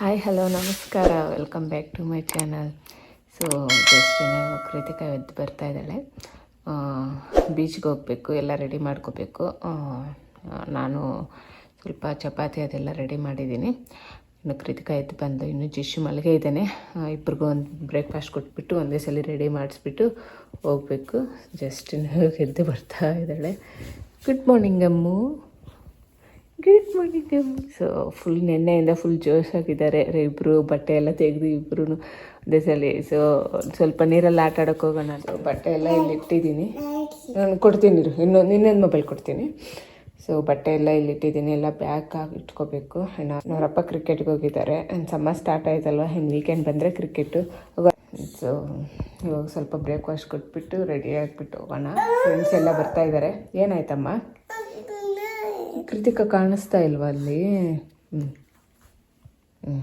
Hi hello ನಮಸ್ಕಾರ. Welcome back to my channel so just Krithika ಎದ್ದು ಬರ್ತಾ ಇದ್ದಾಳೆ. ಬೀಚ್ಗೆ ಹೋಗಬೇಕು, ಎಲ್ಲ ರೆಡಿ ಮಾಡ್ಕೋಬೇಕು. ನಾನು ಸ್ವಲ್ಪ ಚಪಾತಿ ಅದೆಲ್ಲ ರೆಡಿ ಮಾಡಿದ್ದೀನಿ. ಇನ್ನು ಕೃತಿಕ ಎದ್ದು ಬಂದು ಇನ್ನು ಜಿಶು ಮಲಗೆ ಇದ್ದಾನೆ. ಇಬ್ಬರಿಗೂ ಒಂದು ಬ್ರೇಕ್ಫಾಸ್ಟ್ ಕೊಟ್ಬಿಟ್ಟು ಒಂದೇ ಸಲ ರೆಡಿ ಮಾಡಿಸ್ಬಿಟ್ಟು ಹೋಗಬೇಕು. ಜಸ್ಟ್ ಎದ್ದು ಬರ್ತಾ ಇದ್ದಾಳೆ. Good morning Ammu. ಗುಡ್ ಮಾಡಿದ್ದೆ ಸೊ ಫುಲ್ ನೆನ್ನೆಯಿಂದ ಫುಲ್ ಜೋಶಾಗಿದ್ದಾರೆ ಇಬ್ಬರು ಬಟ್ಟೆ ಎಲ್ಲ ತೆಗೆದು ಇಬ್ಬರೂ ಅದೇ ಸಲ. ಸೊ ಸ್ವಲ್ಪ ನೀರಲ್ಲಿ ಆಟ ಆಡೋಕೆ ಹೋಗೋಣ ಅಂತ ಬಟ್ಟೆ ಎಲ್ಲ ಇಲ್ಲಿ ಇಟ್ಟಿದ್ದೀನಿ. ನಾನು ಕೊಡ್ತೀನಿ ಇನ್ನೊಂದು ಇನ್ನೊಂದು ಮೊಬೈಲ್ ಕೊಡ್ತೀನಿ. ಸೊ ಬಟ್ಟೆ ಎಲ್ಲ ಇಲ್ಲಿ ಇಟ್ಟಿದ್ದೀನಿ. ಎಲ್ಲ ಬ್ಯಾಗ್ ಆಗಿ ಇಟ್ಕೋಬೇಕು. ಅಣ್ಣ ಅವರಪ್ಪ ಕ್ರಿಕೆಟ್ಗೆ ಹೋಗಿದ್ದಾರೆ. ಸಮ್ಮರ್ ಸ್ಟಾರ್ಟ್ ಆಯ್ತಲ್ವ? ಇನ್ನು ವೀಕೆಂಡ್ ಬಂದರೆ ಕ್ರಿಕೆಟು ಸೊ ಇವಾಗ ಸ್ವಲ್ಪ ಬ್ರೇಕ್ಫಾಸ್ಟ್ ಕೊಟ್ಬಿಟ್ಟು ರೆಡಿ ಆಗಿಬಿಟ್ಟು ಹೋಗೋಣ. ಫ್ರೆಂಡ್ಸ್ ಎಲ್ಲ ಬರ್ತಾ ಇದ್ದಾರೆ ಏನಾಯ್ತಮ್ಮ? ಕೃತಿಕ ಕಾಣಿಸ್ತಾ ಇಲ್ವಾ ಅಲ್ಲಿ? ಹ್ಞೂ ಹ್ಞೂ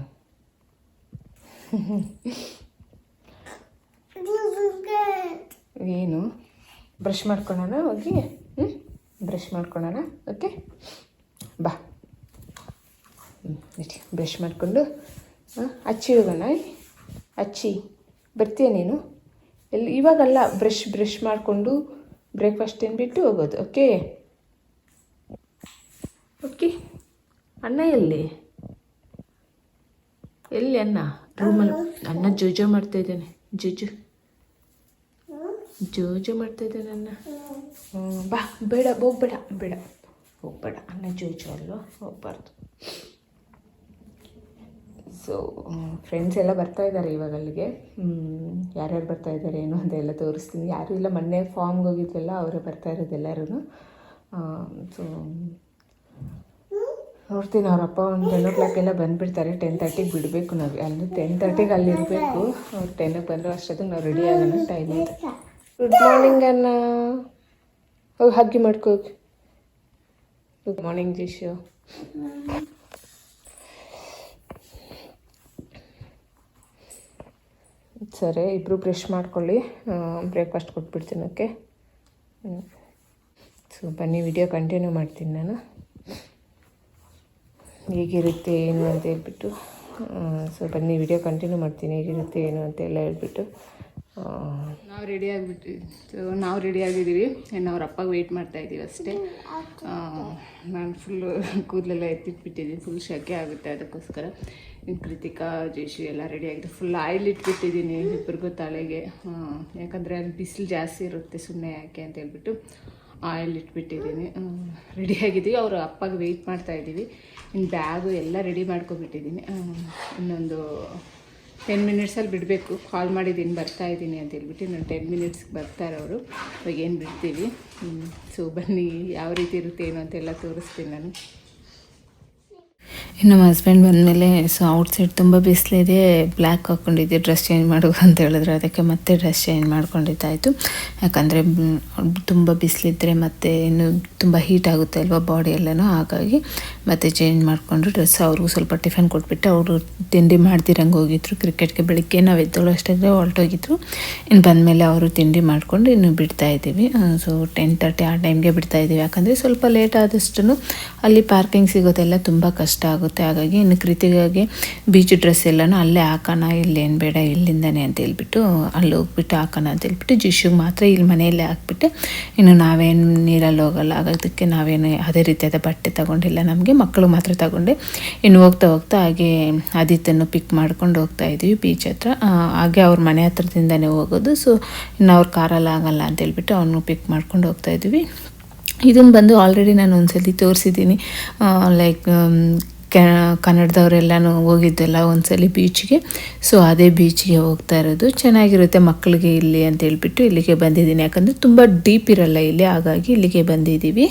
ಏನು? ಬ್ರಷ್ ಮಾಡ್ಕೊಳೋಣ ಹೋಗಿ? ಹ್ಞೂ ಬ್ರಷ್ ಮಾಡ್ಕೊಳೋಣ? ಓಕೆ? ಬಾ. ಹ್ಞೂ ಬ್ರಷ್ ಮಾಡಿಕೊಂಡು ಅಚ್ಚಿ ಹೋಗೋಣ ಅಚ್ಚಿ, ಬರ್ತೀಯ ನೀನು? ಎಲ್ಲಿ, ಇವಾಗಲ್ಲ, ಬ್ರಷ್ ಬ್ರಷ್ ಮಾಡಿಕೊಂಡು, ಬ್ರೇಕ್ಫಾಸ್ಟ್ ತಿಂದ್ಬಿಟ್ಟು ಹೋಗೋದು, ಓಕೆ? ಓಕೆ. ಅಣ್ಣ ಎಲ್ಲಿ? ಎಲ್ಲಿ ಅಣ್ಣ? ರೂಮಲ್ಲಿ. ಅಣ್ಣ. ಜೋಜೋ ಮಾಡ್ತಾ ಇದ್ದಾನೆ. ಜೋಜು. ಜೋಜು ಮಾಡ್ತಾ ಇದ್ದಾನೆ ಅಣ್ಣ. ಬಾ. ಬೇಡ ಹೋಗ್ಬೇಡ. ಬೇಡ. ಹೋಗ್ಬೇಡ. ಅಣ್ಣ ಜೋಜು ಅಲ್ವಾ? ಹೋಗ್ಬಾರ್ದು. ಸೊ ಫ್ರೆಂಡ್ಸ್ ಎಲ್ಲ ಬರ್ತಾ ಇದ್ದಾರೆ ಇವಾಗ ಅಲ್ಲಿಗೆ. ಯಾರ್ಯಾರು ಬರ್ತಾ ಇದ್ದಾರೆ ಏನು ಅದೆಲ್ಲ ತೋರಿಸ್ತೀನಿ. ಯಾರೂ ಇಲ್ಲ. ಮೊನ್ನೆ ಫಾರ್ಮ್ಗೆ ಹೋಗಿದ್ವಲ್ಲ ಅವರೇ ಬರ್ತಾ ಇರೋದು ಎಲ್ಲರೂ ಸೊ ನೋಡ್ತೀನಿ ಅವರಪ್ಪ, ಒಂದು ಟೆನ್ ಓ ಕ್ಲಾಕೆಲ್ಲ ಬಂದುಬಿಡ್ತಾರೆ. ಟೆನ್ ತರ್ಟಿಗೆ ಬಿಡಬೇಕು ನಾವು. ಅಲ್ಲಿ ಟೆನ್ ತರ್ಟಿಗೆ ಅಲ್ಲಿ ಇರಬೇಕು ಅವ್ರು ಟೆನ್ಗೆ ಬಂದರೆ ಅಷ್ಟೊತ್ತಿಗೆ ನಾವು ರೆಡಿ ಆಗೋಣ ಟೈಮ್ ಗುಡ್ ಮಾರ್ನಿಂಗ್ ಅನ್ನ ಹೋಗಿ ಹಗ್ಗಿ ಮಾಡ್ಕೋ ಗುಡ್ ಮಾರ್ನಿಂಗ್ ಜಿಶು ಸರಿ ಇಬ್ಬರು ಬ್ರಷ್ ಮಾಡ್ಕೊಳ್ಳಿ. ಬ್ರೇಕ್ಫಾಸ್ಟ್ ಕೊಟ್ಬಿಡ್ತೀನಿ ಓಕೆ ಸೊ ಬನ್ನಿ ವಿಡಿಯೋ ಕಂಟಿನ್ಯೂ ಮಾಡ್ತೀನಿ ನಾನು. ಹೇಗಿರುತ್ತೆ, ಏನು ಅಂತ ಹೇಳ್ಬಿಟ್ಟು ಸೊ ಬನ್ನಿ ವಿಡಿಯೋ ಕಂಟಿನ್ಯೂ ಮಾಡ್ತೀನಿ, ಹೇಗಿರುತ್ತೆ, ಏನು ಅಂತ ಎಲ್ಲ ಹೇಳ್ಬಿಟ್ಟು ನಾವು ರೆಡಿ ಆಗಿಬಿಟ್ಟು ಸೊ ನಾವು ರೆಡಿ ಆಗಿದ್ದೀವಿ. ಇನ್ನು ಅವ್ರ ಅಪ್ಪಗೆ ವೆಯ್ಟ್ ಮಾಡ್ತಾ ಇದ್ದೀವಿ ಅಷ್ಟೇ. ನಾನು ಫುಲ್ಲು ಕೂದಲೆಲ್ಲ ಎತ್ತಿಟ್ಬಿಟ್ಟಿದ್ದೀನಿ. ಫುಲ್ ಶೆಕೆ ಆಗುತ್ತೆ ಅದಕ್ಕೋಸ್ಕರ. ಇನ್ನು ಕೃತಿಕಾ ಜೇಶು ಎಲ್ಲ ರೆಡಿ ಆಗಿದೆ ಫುಲ್ ಆಯಿಲ್ ಇಟ್ಬಿಟ್ಟಿದ್ದೀನಿ ಇಬ್ಬರಿಗೂ ತಲೆಗೆ. ಯಾಕಂದರೆ ಅಲ್ಲಿ ಬಿಸಿಲು ಜಾಸ್ತಿ ಇರುತ್ತೆ ಸುಮ್ಮನೆ ಯಾಕೆ ಅಂತ ಹೇಳ್ಬಿಟ್ಟು. ಆಯಿಲ್ ಇಟ್ಬಿಟ್ಟಿದ್ದೀನಿ. ರೆಡಿ ಆಗಿದ್ದೀವಿ ಅವರು ಅಪ್ಪಗೆ ವೆಯ್ಟ್ ಮಾಡ್ತಾ ಇದ್ದೀವಿ. ಇನ್ನು ಬ್ಯಾಗು ಎಲ್ಲ ರೆಡಿ ಮಾಡ್ಕೊಬಿಟ್ಟಿದ್ದೀನಿ ಇನ್ನೊಂದು ಟೆನ್ ಮಿನಿಟ್ಸಲ್ಲಿ ಬಿಡಬೇಕು. ಕಾಲ್ ಮಾಡಿದ್ದೀನಿ ಬರ್ತಾ ಇದ್ದೀನಿ ಅಂತ ಹೇಳ್ಬಿಟ್ಟು ಇನ್ನೊಂದು ಟೆನ್ ಮಿನಿಟ್ಸ್ಗೆ ಬರ್ತಾರೆ ಅವರು. ಇವಾಗ ಏನು ಬಿಡ್ತೀವಿ? ಸೊ ಬನ್ನಿ, ಯಾವ ರೀತಿ ಇರುತ್ತೆ ಏನು ಅಂತೆಲ್ಲ ತೋರಿಸ್ತೀನಿ ನಾನು. ನಮ್ಮ ಹಸ್ಬೆಂಡ್ ಬಂದಮೇಲೆ ಸೊ ಔಟ್ಸೈಡ್ ತುಂಬ ಬಿಸಿಲಿದೆ ಬ್ಲ್ಯಾಕ್ ಹಾಕ್ಕೊಂಡಿದ್ದೆ ಡ್ರೆಸ್ ಚೇಂಜ್ ಮಾಡೋದು ಅಂತ ಹೇಳಿದ್ರು. ಅದಕ್ಕೆ ಮತ್ತೆ ಡ್ರೆಸ್ ಚೇಂಜ್ ಮಾಡ್ಕೊಂಡಿದ್ದಾಯಿತು. ಯಾಕಂದರೆ ತುಂಬ ಬಿಸಿಲಿದ್ರೆ ಮತ್ತೆ ಇನ್ನು ತುಂಬ ಹೀಟ್ ಆಗುತ್ತೆ ಅಲ್ವಾ ಬಾಡಿ ಎಲ್ಲನೂ. ಹಾಗಾಗಿ ಮತ್ತೆ ಚೇಂಜ್ ಮಾಡಿಕೊಂಡು ಡ್ರೆಸ್ ಅವ್ರಿಗೂ ಸ್ವಲ್ಪ ಟಿಫನ್ ಕೊಟ್ಬಿಟ್ಟು ಅವರು ತಿಂಡಿ ಮಾಡ್ತಿರಂಗೆ ಹೋಗಿದ್ರು. ಕ್ರಿಕೆಟ್ಗೆ ಬೆಳಿಗ್ಗೆ ನಾವು ಎದ್ದೋಳು ಅಷ್ಟಾದರೆ ಹೊರಟೋಗಿದ್ರು. ಇನ್ನು ಬಂದಮೇಲೆ ಅವರು ತಿಂಡಿ ಮಾಡಿಕೊಂಡು ಇನ್ನು ಬಿಡ್ತಾ ಇದ್ದೀವಿ. ಸೊ ಟೆನ್ ತರ್ಟಿ ಆ ಟೈಮ್ಗೆ ಬಿಡ್ತಾ ಇದ್ದೀವಿ. ಯಾಕಂದರೆ ಸ್ವಲ್ಪ ಲೇಟ್ ಆದಷ್ಟು ಅಲ್ಲಿ ಪಾರ್ಕಿಂಗ್ ಸಿಗೋದೆಲ್ಲ ತುಂಬ ಕಷ್ಟ. ಆಗುತ್ತೆ ಹಾಗಾಗಿ ಇನ್ನು ಕೃತಿಗಾಗಿ ಬೀಚ್ ಡ್ರೆಸ್ ಎಲ್ಲನೂ ಅಲ್ಲೇ ಹಾಕೋಣ, ಇಲ್ಲೇನು ಬೇಡ, ಇಲ್ಲಿಂದನೇ ಅಂತ ಹೇಳ್ಬಿಟ್ಟು ಅಲ್ಲಿ ಹೋಗ್ಬಿಟ್ಟು ಹಾಕೋಣ ಅಂತ ಹೇಳ್ಬಿಟ್ಟು ಜಿಶುಗೆ ಮಾತ್ರ ಇಲ್ಲಿ ಮನೆಯಲ್ಲೇ ಹಾಕ್ಬಿಟ್ಟು ಇನ್ನು ನಾವೇನು ನೀರಲ್ಲಿ ಹೋಗಲ್ಲ. ಆಗೋದಕ್ಕೆ ನಾವೇನು ಅದೇ ರೀತಿಯಾದ ಬಟ್ಟೆ ತಗೊಂಡಿಲ್ಲ. ನಮಗೆ ಮಕ್ಕಳು ಮಾತ್ರ ತಗೊಂಡೆ ಇನ್ನು ಹೋಗ್ತಾ ಹೋಗ್ತಾ ಹಾಗೆ ಆದಿತ್ಯನೂ ಪಿಕ್ ಮಾಡ್ಕೊಂಡು ಹೋಗ್ತಾ ಇದ್ದೀವಿ ಬೀಚ್ ಹತ್ರ. ಹಾಗೆ ಅವ್ರ ಮನೆ ಹತ್ರದಿಂದನೇ ಹೋಗೋದು. ಸೊ ಇನ್ನು ಅವ್ರ ಕಾರಲ್ಲಿ ಆಗಲ್ಲ ಅಂತ ಹೇಳ್ಬಿಟ್ಟು ಅವನು ಪಿಕ್ ಮಾಡ್ಕೊಂಡು ಹೋಗ್ತಾ ಇದ್ದೀವಿ ಇದನ್ನು ಬಂದು ಆಲ್ರೆಡಿ ನಾನು ಒಂದ್ಸಲಿ ತೋರಿಸಿದ್ದೀನಿ. ಲೈಕ್ ಕನ್ನಡದವರೆಲ್ಲನೂ ಹೋಗಿದ್ದೆಲ್ಲ ಒಂದ್ಸಲ ಬೀಚ್ಗೆ ಸೊ ಅದೇ ಬೀಚ್ಗೆ ಹೋಗ್ತಾ ಇರೋದು. ಚೆನ್ನಾಗಿರುತ್ತೆ ಮಕ್ಕಳಿಗೆ ಇಲ್ಲಿ ಅಂತ ಹೇಳಿಬಿಟ್ಟು ಇಲ್ಲಿಗೆ ಬಂದಿದ್ದೀನಿ. ಯಾಕಂದರೆ ತುಂಬ ಡೀಪ್ ಇರಲ್ಲ ಇಲ್ಲಿ. ಹಾಗಾಗಿ ಇಲ್ಲಿಗೆ ಬಂದಿದ್ದೀವಿ.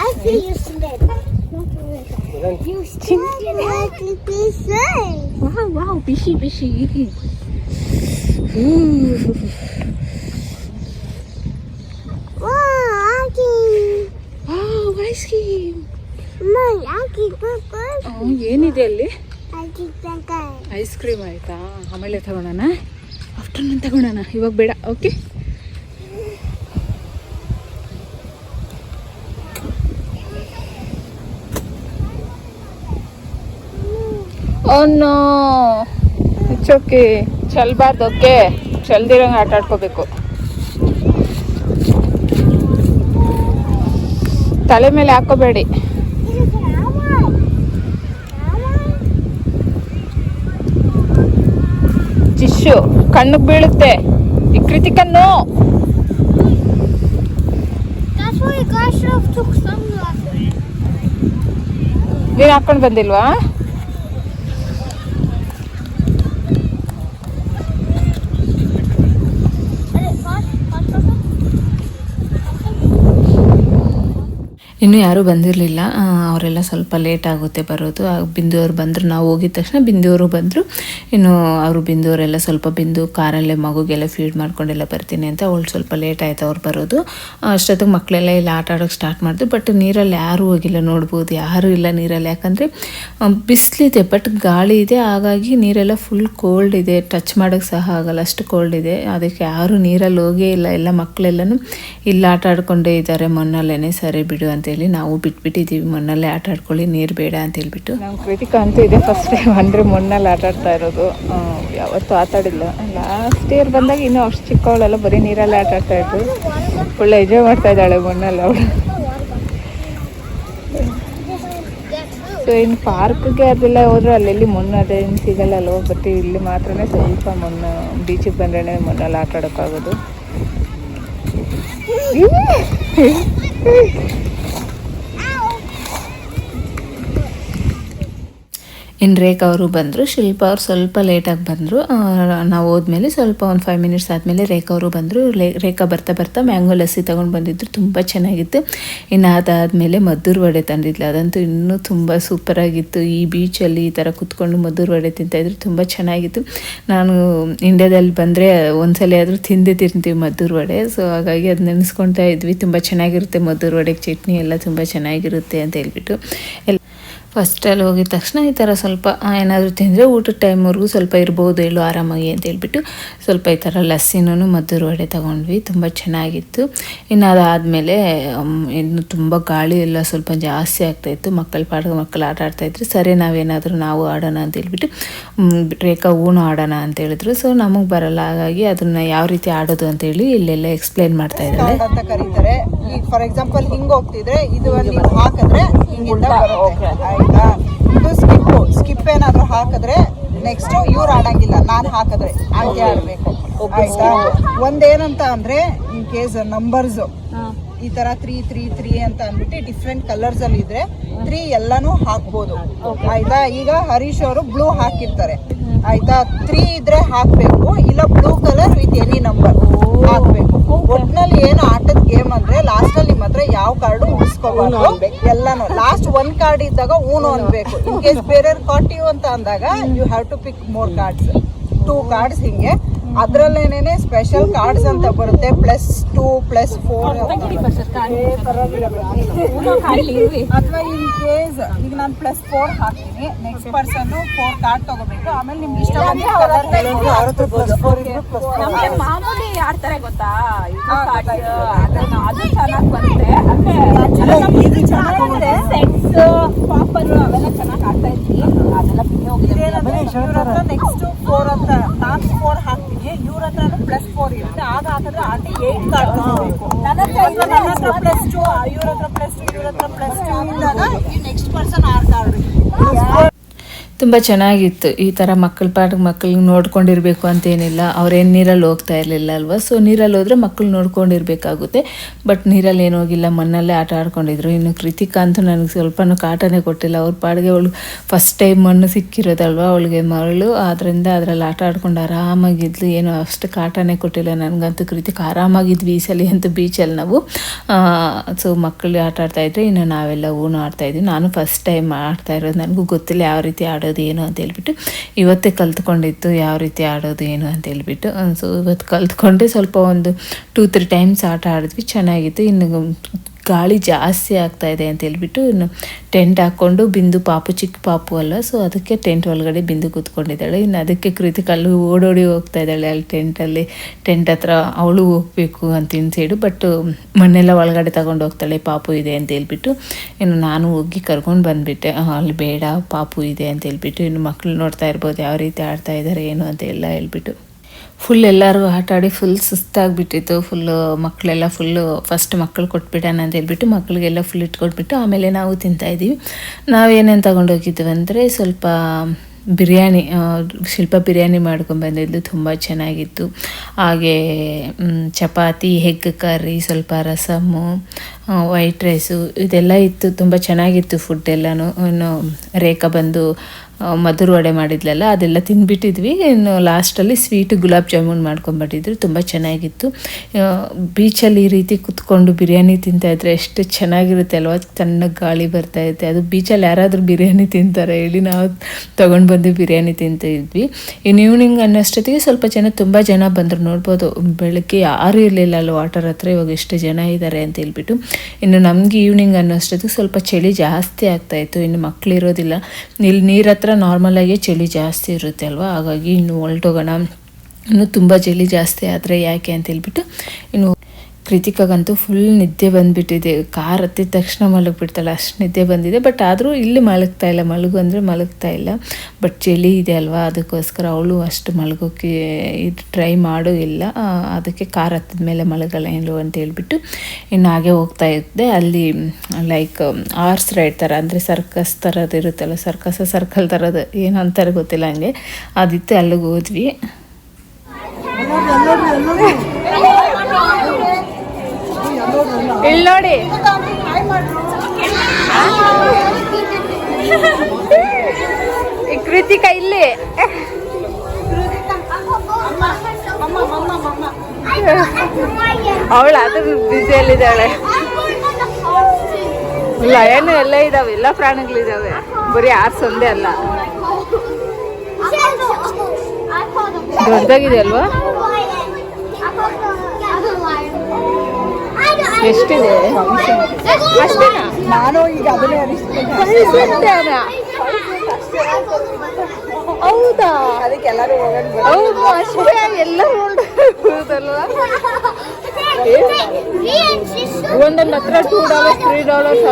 I you. ನೋಡಿ ಚಿನ್ನಿ ವಾಹ್ ವಾಹ್ ಬಿಸಿ ಬಿಸಿ ಯುಪಿ ವಾಹ್ ಆಂಕೀ ವಾಹ್ ವಾಟ್ ಐ ಸೀ ಮೈ ಆಂಕೀ ಫರ್ಸ್ಟ್ ಓಹ್ ಏನಿದೆ ಅಲ್ಲಿ? ಐಸ್ ಕ್ರೀಮ್ ಐತಾ ಆಮೇಲೆ ತಗೊಳ್ಳೋಣಾ. ಆಫ್ಟರ್ನೂನ್ ತಗೊಳ್ಳೋಣಾ. ಇವಾಗ ಬೇಡ. ಓಕೆ ನೋ ಇಟ್ಸ್ ಓಕೆ ಚಲ್ಬಾರ್ದು ಓಕೆ ಚೆಲ್ದಿರಂಗೆ ಆಟ ಆಡ್ಕೋಬೇಕು ತಲೆ ಮೇಲೆ ಹಾಕೋಬೇಡಿ? ಟಿಶ್ಯೂ ಕಣ್ಣಿಗೆ ಬೀಳುತ್ತೆ ಈ ಕೃತಿಕನ್ನು ನೀನು ಹಾಕೊಂಡು ಬಂದಿಲ್ವಾ Is it fun? Fun something? ಇನ್ನೂ ಯಾರೂ ಬಂದಿರಲಿಲ್ಲ. ಅವರೆಲ್ಲ ಸ್ವಲ್ಪ ಲೇಟ್ ಆಗುತ್ತೆ ಬರೋದು. ಆ ಬಿಂದು ಅವ್ರು ಬಂದರು, ನಾವು ಹೋಗಿದ ತಕ್ಷಣ ಬಿಂದುವರು ಬಂದರು. ಇನ್ನು ಅವರು ಬಿಂದುವರೆಲ್ಲ ಸ್ವಲ್ಪ ಬಿಂದು ಕಾರಲ್ಲೇ ಮಗುಗೆಲ್ಲ ಫೀಡ್ ಮಾಡ್ಕೊಂಡೆಲ್ಲ ಬರ್ತೀನಿ ಅಂತ ಅವಳು ಸ್ವಲ್ಪ ಲೇಟ್ ಆಯ್ತು ಅವ್ರು ಬರೋದು. ಅಷ್ಟೊತ್ತಿಗೆ ಮಕ್ಕಳೆಲ್ಲ ಇಲ್ಲಿ ಆಟ ಆಡೋಕ್ಕೆ ಸ್ಟಾರ್ಟ್ ಮಾಡಿದ್ರು ಬಟ್ ನೀರಲ್ಲಿ ಯಾರೂ ಹೋಗಿಲ್ಲ. ನೋಡ್ಬೋದು, ಯಾರೂ ಇಲ್ಲ ನೀರಲ್ಲಿ. ಯಾಕಂದರೆ ಬಿಸಿಲಿದೆ ಬಟ್ ಗಾಳಿ ಇದೆ. ಹಾಗಾಗಿ ನೀರೆಲ್ಲ ಫುಲ್ ಕೋಲ್ಡ್ ಇದೆ. ಟಚ್ ಮಾಡೋಕ್ಕೆ ಸಹ ಆಗಲ್ಲ. ಅಷ್ಟು ಕೋಲ್ಡ್ ಇದೆ. ಅದಕ್ಕೆ ಯಾರೂ ನೀರಲ್ಲಿ ಹೋಗೇ ಇಲ್ಲ. ಎಲ್ಲ ಮಕ್ಕಳೆಲ್ಲನೂ ಇಲ್ಲಿ ಆಟ ಆಡ್ಕೊಂಡೇ ಇದ್ದಾರೆ. ಮಣ್ಣಲ್ಲೇ ಸರಿ ಬಿಡು ಅಂತೇಳಿ ನಾವು ಬಿಟ್ಬಿಟ್ಟಿದ್ದೀವಿ. ಮಣ್ಣಲ್ಲೇ ಆಟ ಆಡ್ಕೊಳ್ಳಿ, ನೀರು ಬೇಡ ಅಂತ ಹೇಳ್ಬಿಟ್ಟು ನಮ್ಮ ಕೃತಿಕಾ ಅಂತೂ ಇದೆ. ಫಸ್ಟ್ ಟೈಮ್ ಅಂದರೆ ಮಣ್ಣಲ್ಲಿ ಆಟ ಆಡ್ತಾ ಇರೋದು. ಯಾವತ್ತೂ ಆಟ ಆಡಿಲ್ಲ. ಲಾಸ್ಟ್ ಇಯರ್ ಬಂದಾಗ ಇನ್ನೂ ಅಷ್ಟು ಚಿಕ್ಕವಳೆಲ್ಲ ಬರೀ ನೀರಲ್ಲೇ ಆಟ ಆಡ್ತಾ ಇದ್ರು. ಒಳ್ಳೆ ಎಂಜಾಯ್ ಮಾಡ್ತಾ ಇದ್ದಾಳೆ ಮಣ್ಣಲ್ಲಿ ಅವಳು. ಸೊ ಇನ್ನು ಪಾರ್ಕ್ಗೆ ಅದೆಲ್ಲ ಹೋದ್ರೆ. ಅಲ್ಲೆಲ್ಲಿ ಮಣ್ಣು ಅದೇನು ಸಿಗಲ್ಲ ಅಲ್ವ ಬಟ್ ಇಲ್ಲಿ ಮಾತ್ರ ಸ್ವಲ್ಪ ಮಣ್ಣು ಬೀಚಿಗೆ ಬಂದ್ರೆ ಮಣ್ಣಲ್ಲಿ ಆಟ ಆಡೋಕ್ಕಾಗೋದು. ಇನ್ನು ರೇಖಾ ಅವರು ಬಂದರು, ಶಿಲ್ಪ ಅವ್ರು ಸ್ವಲ್ಪ ಲೇಟಾಗಿ ಬಂದರು. ನಾವು ಹೋದ್ಮೇಲೆ ಸ್ವಲ್ಪ ಒಂದು ಫೈವ್ ಮಿನಿಟ್ಸ್ ಆದಮೇಲೆ ರೇಖಾ ಅವರು ಬಂದರು. ರೇಖಾ ಬರ್ತಾ ಬರ್ತಾ ಮ್ಯಾಂಗೋ ಲಸ್ಸಿ ತೊಗೊಂಡು ಬಂದಿದ್ರು, ತುಂಬ ಚೆನ್ನಾಗಿತ್ತು. ಇನ್ನು ಅದಾದಮೇಲೆ ಮದ್ದೂರು ವಡೆ ತಂದಿದ್ಲು. ಅದಂತೂ ಇನ್ನೂ ತುಂಬ ಸೂಪರಾಗಿತ್ತು ಈ ಬೀಚಲ್ಲಿ ಈ ಥರ ಕುತ್ಕೊಂಡು ಮದ್ದೂರು ವಡೆ ತಿಂತಾಯಿದ್ರು ತುಂಬ ಚೆನ್ನಾಗಿತ್ತು. ನಾನು ಇಂಡ್ಯಾದಲ್ಲಿ ಬಂದರೆ ಒಂದ್ಸಲ ಆದರೂ ತಿಂದೇ ತಿಂತೀವಿ ಮದ್ದೂರು ವಡೆ. ಸೊ ಹಾಗಾಗಿ ಅದು ನೆನೆಸ್ಕೊಳ್ತಾ ಇದ್ವಿ. ತುಂಬ ಚೆನ್ನಾಗಿರುತ್ತೆ ಮದ್ದೂರು ವಡೆಗೆ ಚಟ್ನಿ ಎಲ್ಲ ತುಂಬ ಚೆನ್ನಾಗಿರುತ್ತೆ ಅಂತ ಹೇಳ್ಬಿಟ್ಟು. ಎಲ್ಲ ಫಸ್ಟಲ್ಲಿ ಹೋಗಿದ ತಕ್ಷಣ ಈ ಥರ ಸ್ವಲ್ಪ ಏನಾದರೂ ತಿಂದರೆ ಊಟದ ಟೈಮ್ವರೆಗೂ ಸ್ವಲ್ಪ ಇರ್ಬೋದು ಹೇಳು ಆರಾಮಾಗಿ ಅಂತ ಹೇಳ್ಬಿಟ್ಟು ಸ್ವಲ್ಪ ಈ ಥರ ಲಸ್ಸಿನೂ ಮದ್ದೂರು ವಡೆ ತೊಗೊಂಡ್ವಿ. ತುಂಬ ಚೆನ್ನಾಗಿತ್ತು. ಇನ್ನು ಅದಾದಮೇಲೆ ಇನ್ನು ತುಂಬ ಗಾಳಿ ಎಲ್ಲ ಸ್ವಲ್ಪ ಜಾಸ್ತಿ ಆಗ್ತಾಯಿತ್ತು ಮಕ್ಕಳು ಪಾಡಿಗೆ ಮಕ್ಕಳು ಆಟ ಆಡ್ತಾಯಿದ್ರು ಸರಿ, ನಾವೇನಾದರೂ ನಾವು ಆಡೋಣ ಅಂತ ಹೇಳ್ಬಿಟ್ಟು ರೇಖಾ ಊನು ಆಡೋಣ ಅಂತ ಹೇಳಿದ್ರು. ಸೊ ನಮಗೆ ಬರಲ್ಲ. ಹಾಗಾಗಿ ಅದನ್ನು ಯಾವ ರೀತಿ ಆಡೋದು ಅಂತೇಳಿ ಇಲ್ಲೆಲ್ಲ ಎಕ್ಸ್ಪ್ಲೇನ್ ಮಾಡ್ತಾ ಇದ್ದಾರೆ ಫಾರ್ ಎಕ್ಸಾಂಪಲ್ ಹಿಂಗೆ ಹೋಗ್ತಿದ್ರೆ, ಇದು ಹಾಕಿದ್ರೆ ಹಿಂಗಿಂದ ಬರುತ್ತೆ ಆಯ್ತಾ? ಇದು ಸ್ಕಿಪ್ ಸ್ಕಿಪ್ ಏನಾದ್ರು ಹಾಕಿದ್ರೆ ನೆಕ್ಸ್ಟ್ ಇವ್ರು ಆಡಂಗಿಲ್ಲ. ನಾನು ಹಾಕಿದ್ರೆ ಆಂಟಿ ಆಡ್ಬೇಕು. ಆಯ್ತಾ? ಒಂದೇನಂತ ಅಂದ್ರೆ ಇನ್ ಕೇಸ್ ನಂಬರ್ಸ್ ಈ ತರ ತ್ರೀ ತ್ರೀ ತ್ರೀ ಅಂತ ಅಂದ್ಬಿಟ್ಟು ಡಿಫ್ರೆಂಟ್ ಕಲರ್ಸ್ ಅಲ್ಲಿ ಇದ್ರೆ ತ್ರೀ ಎಲ್ಲಾನು ಹಾಕ್ಬೋದು. ಆಯ್ತಾ? ಈಗ ಹರೀಶ್ ಅವರು ಬ್ಲೂ ಹಾಕಿರ್ತಾರೆ. ಆಯ್ತಾ? ತ್ರೀ ಇದ್ರೆ ಹಾಕ್ಬೇಕು. ಇಲ್ಲ blue colour with any number ಹಾಕ್ಬೇಕು. ಒಟ್ನಲ್ಲಿ ಏನು ಆಟದ ಗೇಮ್ ಅಂದ್ರೆ ಲಾಸ್ಟ್ ಅಲ್ಲಿ ನಿಮ್ಮ ಹತ್ರ ಯಾವ ಕಾರ್ಡ್ ಉಳಿಸ್ಕೋಬಾರ್ದು. ಎಲ್ಲಾನು. ಲಾಸ್ಟ್ ಒಂದ್ ಕಾರ್ಡ್ ಇದ್ದಾಗ ಊನು ಅನ್ಬೇಕು. ಇನ್ ಕೇಸ್ ಬೇರೆಯವ್ರು ಕಾಟಿವ್ ಅಂತ ಅಂದಾಗ you have to pick more cards two cards ಹಿಂಗೆ. ಅದ್ರಲ್ಲೇನೇನೆ ಸ್ಪೆಷಲ್ ಕಾರ್ಡ್ಸ್ ಅಂತ ಬರುತ್ತೆ ಪ್ಲಸ್ ಟೂ ಪ್ಲಸ್ ಫೋರ್ ಅಥವಾ ಇನ್ ಕೇಸ್ ಈಗ ನಾನು ಪ್ಲಸ್ ಫೋರ್ ಹಾಕ್ತೀನಿ. ನೆಕ್ಸ್ಟ್ ಪರ್ಸನ್ ಫೋರ್ ಕಾರ್ಡ್ ತಗೋಬೇಕು. ಆಮೇಲೆ ನಿಮ್ಗೆ ಇಷ್ಟ ನಮ್ಗೆ ಮಾಮೂಲಿ ಆಡ್ತಾರೆ ಗೊತ್ತಾ? ಅದು ಚೆನ್ನಾಗಿ ಬರುತ್ತೆ ಅಂದ್ರೆ ಸೆಟ್ಸ್ ಪಾಪರ್ ಅವೆಲ್ಲ ಚೆನ್ನಾಗಿ ಆಡ್ತಾ ಇದ್ವಿ. ಅದೆಲ್ಲ ಬಿಟ್ಟು ಹೋಗಿದೆ. ನೆಕ್ಸ್ಟ್ ಫೋರ್ ಅಂತ ನಾನ್ ಫೋರ್ ಹಾಕ್ತೀನಿ ಇವ್ರ ಹತ್ರ ಪ್ಲಸ್ ಫೋರ್ ಇರುತ್ತೆ. ಆಗ ಹಾಕಿದ್ರೆ ಆಂಟಿ ಏಟ್ ಕಾರ್ಡ್ ತಗೋಬೇಕು ನನ್ನ ಹತ್ರ ಪ್ಲಸ್ ಟು ಇವ್ರ ಹತ್ರ ಪ್ಲಸ್ ಟು ಇವ್ರ ಹತ್ರ ಪ್ಲಸ್ ಟು ಇದ್ದಾಗ ನೆಕ್ಸ್ಟ್ ಪರ್ಸನ್ ಆರ್ ಕಾರ್ಡ್ ತುಂಬ ಚೆನ್ನಾಗಿತ್ತು. ಈ ಥರ ಮಕ್ಕಳ ಪಾಠಕ್ಕೆ ಮಕ್ಕಳಿಗೆ ನೋಡ್ಕೊಂಡಿರಬೇಕು ಅಂತೇನಿಲ್ಲ. ಅವ್ರೇನು ನೀರಲ್ಲಿ ಹೋಗ್ತಾ ಇರಲಿಲ್ಲ ಅಲ್ವಾ? ಸೊ ನೀರಲ್ಲಿ ಹೋದರೆ ಮಕ್ಕಳು ನೋಡ್ಕೊಂಡಿರಬೇಕಾಗುತ್ತೆ. ಬಟ್ ನೀರಲ್ಲಿ ಏನು ಹೋಗಿಲ್ಲ. ಮಣ್ಣಲ್ಲೇ ಆಟ ಆಡ್ಕೊಂಡಿದ್ರು. ಇನ್ನು ಕೃತಿಕಾ ಅಂತೂ ನನಗೆ ಸ್ವಲ್ಪನೂ ಕಾಟನೇ ಕೊಟ್ಟಿಲ್ಲ. ಅವ್ರ ಪಾಡಿಗೆ ಅವಳು ಫಸ್ಟ್ ಟೈಮ್ ಮಣ್ಣು ಸಿಕ್ಕಿರೋದಲ್ವ? ಅವಳಿಗೆ ಮರಳು. ಆದ್ದರಿಂದ ಅದರಲ್ಲಿ ಆಟ ಆಡ್ಕೊಂಡು ಆರಾಮಾಗಿದ್ಲು. ಏನು ಅಷ್ಟು ಕಾಟನೇ ಕೊಟ್ಟಿಲ್ಲ. ನನಗಂತೂ ಕೃತಿಕ ಆರಾಮಾಗಿದ್ವಿ ಈ ಸಲ ಅಂತೂ ಬೀಚಲ್ಲಿ ನಾವು. ಸೊ ಮಕ್ಕಳು ಆಟ ಆಡ್ತಾಯಿದ್ರೆ ಇನ್ನು ನಾವೆಲ್ಲ ಊನು ಆಡ್ತಾಯಿದ್ವಿ ನಾನು ಫಸ್ಟ್ ಟೈಮ್ ಆಡ್ತಾ ಇರೋದು. ನನಗೂ ಗೊತ್ತಿಲ್ಲ ಯಾವ ರೀತಿ ಆಡೋದು. ಏನು ಅಂತ ಹೇಳ್ಬಿಟ್ಟು ಇವತ್ತೇ ಕಲ್ತ್ಕೊಂಡಿತ್ತು ಯಾವ ರೀತಿ ಆಡೋದು ಏನು ಅಂತ ಹೇಳ್ಬಿಟ್ಟು ಸೊ ಇವತ್ತು ಕಲ್ತ್ಕೊಂಡೆ ಸ್ವಲ್ಪ ಒಂದು ಟೂ ತ್ರೀ ಟೈಮ್ಸ್ ಆಟ ಆಡಿದ್ವಿ, ಚೆನ್ನಾಗಿತ್ತು. ಇನ್ನು ಗಾಳಿ ಜಾಸ್ತಿ ಆಗ್ತಾ ಇದೆ ಅಂತ ಹೇಳ್ಬಿಟ್ಟು ಟೆಂಟ್ ಹಾಕ್ಕೊಂಡು ಬಿಂದು ಪಾಪು, ಚಿಕ್ಕ ಪಾಪು ಅಲ್ಲ ಸೊ ಅದಕ್ಕೆ ಟೆಂಟ್ ಒಳಗಡೆ ಬಿಂದು ಕೂತ್ಕೊಂಡಿದ್ದಾಳೆ. ಇನ್ನು ಅದಕ್ಕೆ ಕೃತಿಕಲ್ಲು ಓಡೋಡಿ ಹೋಗ್ತಾ ಇದ್ದಾಳೆ ಅಲ್ಲಿ ಟೆಂಟಲ್ಲಿ ಟೆಂಟ್ ಹತ್ರ ಅವಳು ಹೋಗ್ಬೇಕು ಅಂತ ಸೈಡು ಬಟ್ ಮಣ್ಣೆಲ್ಲ ಒಳಗಡೆ ತಗೊಂಡು ಹೋಗ್ತಾಳೆ, ಪಾಪು ಇದೆ ಅಂತ ಹೇಳ್ಬಿಟ್ಟು. ಇನ್ನು ನಾನು ಹೋಗಿ ಕರ್ಕೊಂಡು ಬಂದುಬಿಟ್ಟೆ. ಅಲ್ಲಿ ಬೇಡ, ಪಾಪು ಇದೆ ಅಂತ ಹೇಳ್ಬಿಟ್ಟು. ಇನ್ನು ಮಕ್ಕಳು ನೋಡ್ತಾ ಇರ್ಬೋದು, ಯಾವ ರೀತಿ ಆಡ್ತಾ ಇದ್ದಾರೆ ಏನು ಅಂತ ಎಲ್ಲ ಹೇಳ್ಬಿಟ್ಟು. ಫುಲ್ ಎಲ್ಲರೂ ಆಟ ಆಡಿ ಫುಲ್ ಸುಸ್ತಾಗ್ಬಿಟ್ಟಿತ್ತು. ಫುಲ್ಲು ಮಕ್ಕಳೆಲ್ಲ ಫುಲ್ಲು ಫಸ್ಟ್ ಮಕ್ಕಳು ಕೊಟ್ಬಿಡೋಣ ಅಂತ ಹೇಳ್ಬಿಟ್ಟು ಮಕ್ಕಳಿಗೆಲ್ಲ ಫುಲ್ ಇಟ್ಕೊಟ್ಬಿಟ್ಟು ಆಮೇಲೆ ನಾವು ತಿಂತಾಯಿದ್ದೀವಿ ನಾವೇನೇನು ತಗೊಂಡೋಗಿದ್ವಿ ಅಂದರೆ ಸ್ವಲ್ಪ ಬಿರಿಯಾನಿ ಶಿಲ್ಪ ಬಿರಿಯಾನಿ ಮಾಡ್ಕೊಂಡ್ಬಂದಿದ್ದು ತುಂಬ ಚೆನ್ನಾಗಿತ್ತು. ಹಾಗೆ ಚಪಾತಿ ಹೆಗ್ ಕರಿ ಸ್ವಲ್ಪ ರಸಮ್ಮು ವೈಟ್ ರೈಸು ಇದೆಲ್ಲ ಇತ್ತು. ತುಂಬ ಚೆನ್ನಾಗಿತ್ತು ಫುಡ್ ಎಲ್ಲನೂ. ಇನ್ನು ರೇಖಾ ಬಂದು ಮಧುರ ವಡೆ ಮಾಡಿದ್ಲಲ್ಲ, ಅದೆಲ್ಲ ತಿಂದ್ಬಿಟ್ಟಿದ್ವಿ ಇನ್ನು ಲಾಸ್ಟಲ್ಲಿ ಸ್ವೀಟ್ ಗುಲಾಬ್ ಜಾಮೂನ್ ಮಾಡ್ಕೊಂಬಿಟ್ಟಿದ್ರು ತುಂಬ ಚೆನ್ನಾಗಿತ್ತು. ಬೀಚಲ್ಲಿ ಈ ರೀತಿ ಕುತ್ಕೊಂಡು ಬಿರಿಯಾನಿ ತಿಂತಾಯಿದ್ರೆ ಎಷ್ಟು ಚೆನ್ನಾಗಿರುತ್ತೆ ಅಲ್ವಾ? ತಣ್ಣಗೆ ಗಾಳಿ ಬರ್ತಾ ಇದೆ ಅದು ಬೀಚಲ್ಲಿ ಯಾರಾದರೂ ಬಿರಿಯಾನಿ ತಿಂತಾರೆ ಹೇಳಿ ನಾವು ತೊಗೊಂಡು ಬಂದು ಬಿರಿಯಾನಿ ತಿಂತಿದ್ವಿ ಇನ್ನು ಈವ್ನಿಂಗ್ ಅನ್ನೋಷ್ಟೊತ್ತಿಗೆ ಸ್ವಲ್ಪ ಜನ ತುಂಬ ಜನ ಬಂದರು. ನೋಡ್ಬೋದು, ಬೆಳಗ್ಗೆ ಯಾರೂ ಇರಲಿಲ್ಲ ಅಲ್ಲಿ ವಾಟರ್ ಹತ್ರ ಇವಾಗ ಎಷ್ಟು ಜನ ಇದ್ದಾರೆ ಅಂತ ಹೇಳ್ಬಿಟ್ಟು. ಇನ್ನು ನಮಗೆ ಈವ್ನಿಂಗ್ ಅನ್ನೋಷ್ಟೊತ್ತಿಗೆ ಸ್ವಲ್ಪ ಚಳಿ ಜಾಸ್ತಿ ಆಗ್ತಾಯಿತ್ತು ಇನ್ನು ಮಕ್ಕಳಿರೋದಿಲ್ಲ ಇಲ್ಲಿ ನೀರ ಹತ್ರ ನಾರ್ಮಲಾಗಿ ಚಳಿ ಜಾಸ್ತಿ ಇರುತ್ತೆ ಅಲ್ವಾ? ಹಾಗಾಗಿ ಇನ್ನು ಹೊಲ್ಟೋಗೋಣ ಇನ್ನು ತುಂಬ ಚಳಿ ಜಾಸ್ತಿ ಆದರೆ ಯಾಕೆ ಅಂತ ಹೇಳ್ಬಿಟ್ಟು ಇನ್ನು ಕೃತಿಕಾಗಂತೂ ಫುಲ್ ನಿದ್ದೆ ಬಂದುಬಿಟ್ಟಿದೆ. ಕಾರ್ ಹತ್ತಿದ ತಕ್ಷಣ ಮಲಗಿಬಿಡ್ತಾಳೆ ಅಷ್ಟು ನಿದ್ದೆ ಬಂದಿದೆ. ಬಟ್ ಆದರೂ ಇಲ್ಲಿ ಮಲಗ್ತಾ ಇಲ್ಲ. ಮಲಗು ಅಂದರೆ ಮಲಗ್ತಾ ಇಲ್ಲ. ಬಟ್ ಚಳಿ ಇದೆ ಅಲ್ವಾ? ಅದಕ್ಕೋಸ್ಕರ ಅವಳು ಅಷ್ಟು ಮಲಗೋಕ್ಕೆ ಇದು ಟ್ರೈ ಮಾಡೋ ಇಲ್ಲ. ಅದಕ್ಕೆ ಕಾರ್ ಹತ್ತಿದ ಮೇಲೆ ಮಲಗಲ್ಲ ಏನು ಅಂತ ಹೇಳ್ಬಿಟ್ಟು ಇನ್ನು ಹಾಗೆ ಹೋಗ್ತಾ ಇದ್ದೆ. ಅಲ್ಲಿ ಲೈಕ್ ಆರ್ಸ್ ರೈಡ್ ಥರ ಅಂದರೆ ಸರ್ಕಸ್ ಥರದ್ದು ಇರುತ್ತಲ್ಲ ಸರ್ಕಸ್ ಸರ್ಕಲ್ ಥರದ್ದು ಏನು ಅಂತಾರೆ ಗೊತ್ತಿಲ್ಲ ಹಂಗೆ. ಅದಿತ್ತು ಅಲ್ಲಿಗೆ ಹೋದ್ವಿ. ಇಲ್ಲಿ ನೋಡಿ. ಕೃತಿಕ ಇಲ್ಲಿ. ಅವಳ ಅದು ಬಿಸಿಯಲ್ಲಿದ್ದಾಳೆ. ಲಯನು ಎಲ್ಲ ಇದಾವೆ, ಎಲ್ಲ ಪ್ರಾಣಿಗಳಿದಾವೆ. ಬರೀ ಆರ್ಸ್ ಒಂದೇ ಅಲ್ಲ. ದೊಡ್ಡದಾಗಿದೆ ಅಲ್ವಾ? ಎಷ್ಟಿದೆ? ಅಷ್ಟೇನಾ ನಾನು ಈಗ ಅದನ್ನೇ ಹೌದಾ? ಅದಕ್ಕೆ ಎಲ್ಲರೂ ಹೋಗಕ್ಕೆ ಹೌದು ಅಷ್ಟೇ ಎಲ್ಲ ಒಂದೊಂದು ಹತ್ರ ಟೂ ಡಾಲರ್ಸ್ ತ್ರೀ ಡಾಲರ್ಸ್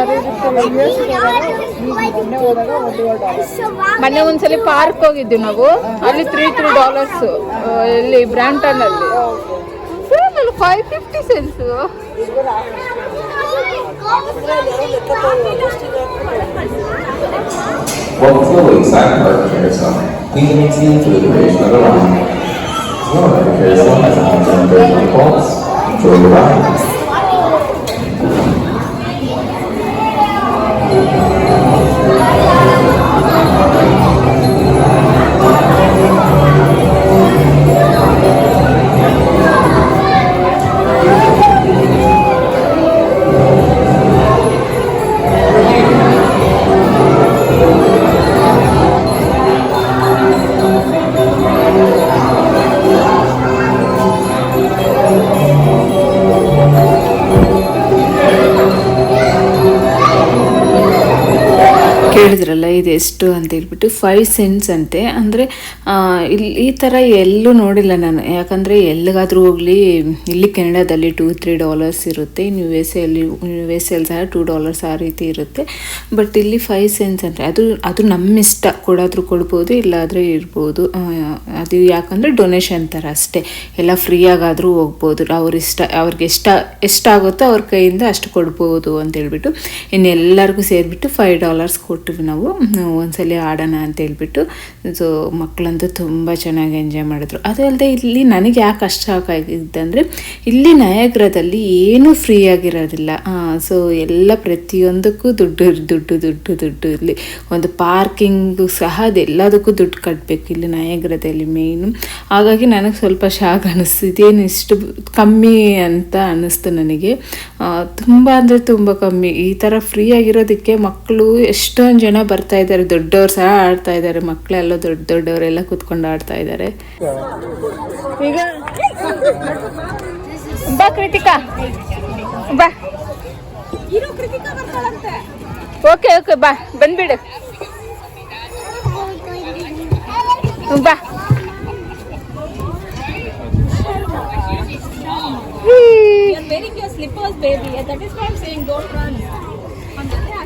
ಮೊನ್ನೆ ಒಂದ್ಸಲಿ ಪಾರ್ಕ್ ಹೋಗಿದ್ವಿ ನಾವು. ಅಲ್ಲಿ ತ್ರೀ ತ್ರೀ ಡಾಲರ್ಸ್ ಇಲ್ಲಿ ಬ್ರಾಂಟನ್ ಅಲ್ಲಿ. Five fifty cents Welcome to the Lakeside Park Carousel. Please remain seated for the duration of the ride. Remember, the carousel has a limited number of pulse. Enjoy the ride. ಕೇಳಿದ್ರಲ್ಲ ಇದು ಎಷ್ಟು ಅಂತ ಹೇಳ್ಬಿಟ್ಟು five cents ಅಂತೆ. ಅಂದರೆ ಇಲ್ಲಿ ಈ ಥರ ಎಲ್ಲೂ ನೋಡಿಲ್ಲ ನಾನು. ಯಾಕಂದರೆ ಎಲ್ಲಿಗಾದರೂ ಹೋಗಲಿ, ಇಲ್ಲಿ ಕೆನಡಾದಲ್ಲಿ ಟೂ ತ್ರೀ ಡಾಲರ್ಸ್ ಇರುತ್ತೆ. ಇನ್ನು ಯು ಎಸ್ ಎಲ್ಲಿ ಯು ಎಸ್ ಎಲ್ ಸಹ ಟೂ ಡಾಲರ್ಸ್ ಆ ರೀತಿ ಇರುತ್ತೆ. ಬಟ್ ಇಲ್ಲಿ ಫೈವ್ ಸೆಂಟ್ಸ್ ಅಂದರೆ ಅದು ಅದು ನಮ್ಮ ಇಷ್ಟ ಕೊಡಾದರೂ ಕೊಡ್ಬೋದು, ಇಲ್ಲಾದರೆ ಇರ್ಬೋದು. ಅದು ಯಾಕಂದರೆ ಡೊನೇಷನ್ ಥರ ಅಷ್ಟೇ. ಎಲ್ಲ ಫ್ರೀಯಾಗಾದರೂ ಹೋಗ್ಬೋದು. ಅವ್ರ ಇಷ್ಟ ಅವ್ರಿಗೆ ಎಷ್ಟ, ಎಷ್ಟಾಗುತ್ತೋ ಅವ್ರ ಕೈಯಿಂದ ಅಷ್ಟು ಕೊಡ್ಬೋದು ಅಂತ ಹೇಳ್ಬಿಟ್ಟು ಇನ್ನು ಎಲ್ಲರಿಗೂ ಸೇರಿಬಿಟ್ಟು ಫೈವ್ ಡಾಲರ್ಸ್ ಕೊಟ್ವಿ. ನಾವು ನಾವು ಒಂದ್ಸಲ ಆಡೋಣ ಅಂತ ಹೇಳ್ಬಿಟ್ಟು. ಸೊ ಮಕ್ಕಳಂತೂ ತುಂಬ ಚೆನ್ನಾಗಿ ಎಂಜಾಯ್ ಮಾಡಿದ್ರು. ಅದು ಅಲ್ಲದೆ ಇಲ್ಲಿ ನನಗೆ ಯಾಕೆ ಕಷ್ಟ ಆಗಿದೆ ಅಂದರೆ ಇಲ್ಲಿ ನಯಾಗ್ರದಲ್ಲಿ ಏನೂ ಫ್ರೀ ಆಗಿರೋದಿಲ್ಲ. ಸೊ ಎಲ್ಲ ಪ್ರತಿಯೊಂದಕ್ಕೂ ದುಡ್ಡು ದುಡ್ಡು ದುಡ್ಡು ದುಡ್ಡು ಇಲ್ಲಿ. ಒಂದು ಪಾರ್ಕಿಂಗು ಸಹ ಅದೆಲ್ಲದಕ್ಕೂ ದುಡ್ಡು ಕಟ್ಟಬೇಕು ಇಲ್ಲಿ ನಯಾಗ್ರದಲ್ಲಿ ಮೇಯ್ನು ಹಾಗಾಗಿ ನನಗೆ ಸ್ವಲ್ಪ ಶಾಕ್ ಅನ್ನಿಸ್ತು ಇದೇನು ಇಷ್ಟು ಕಮ್ಮಿ ಅಂತ ಅನ್ನಿಸ್ತು ನನಗೆ. ತುಂಬ ಅಂದರೆ ತುಂಬ ಕಮ್ಮಿ. ಈ ಥರ ಫ್ರೀ ಆಗಿರೋದಕ್ಕೆ ಮಕ್ಕಳು ಎಷ್ಟೊಂದು ಜನ ಬರ್ತಾ ಇದ್ದಾರೆ ದೊಡ್ಡವ್ರು ಸಹ ಆಡ್ತಾ ಇದ್ದಾರೆ ಮಕ್ಕಳೆಲ್ಲ ದೊಡ್ಡ ದೊಡ್ಡವರೆಲ್ಲ ಕುತ್ಕೊಂಡು ಆಡ್ತಾ ಇದ್ದಾರೆ ಬಾ ಕೃತಿಕಾ ಬಾ ಓಕೆ ಓಕೆ ಬಾ ಬಂದ್ಬಿಡು ಬಾ wearing your slippers, baby. That is why I'm saying don't run.